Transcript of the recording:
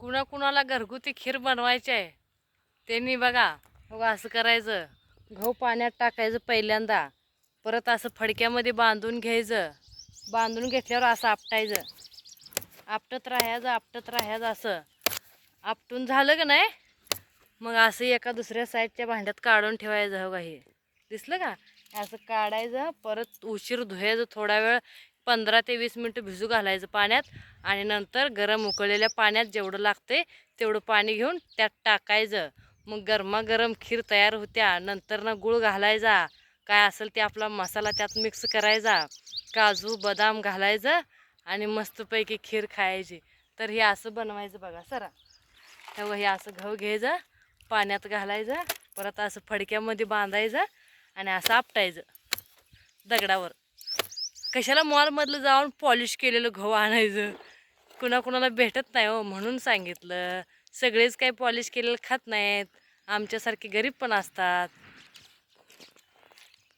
कुणा कुणाला घरगुती खीर बनवायची आहे? त्यांनी बघा बघा असं करायचं. गहू पाण्यात टाकायचं पहिल्यांदा. परत असं फडक्यामध्ये बांधून घ्यायचं. बांधून घेतल्यावर असं आपटायचं. आपटत राहायचं आपटत राहायचं असं. आपटून झालं का नाही? मग असं एका दुसऱ्या साईडच्या भांड्यात काढून ठेवायचं हो का हे? दिसलं का? असं काढायचं परत उशीर धुवायचं थोडा वेळ. पंधरा ते वीस मिनटं भिजू घालायचं पाण्यात आणि नंतर गरम उकळलेल्या पाण्यात जेवढं लागते तेवढं पाणी घेऊन त्यात टाकायचं. मग गरमागरम खीर तयार होत्या. नंतर ना गुळ घालायचा. काय असेल ते आपला मसाला त्यात मिक्स करायचा. काजू बदाम घालायचं आणि मस्तपैकी खीर खायची. तर हे असं बनवायचं बघा सरा. तेव्हा हे असं घव घ्यायचं पाण्यात घालायचं परत असं फडक्यामध्ये बांधायचं आणि असं आपटायचं दगडावर. कशाला मॉलमधलं जाऊन पॉलिश केलेलं गहू आणायचं? कुणाकुणाला भेटत नाही हो म्हणून सांगितलं. सगळेच काही पॉलिश केलेलं खात नाहीत. आमच्यासारखे गरीब पण असतात.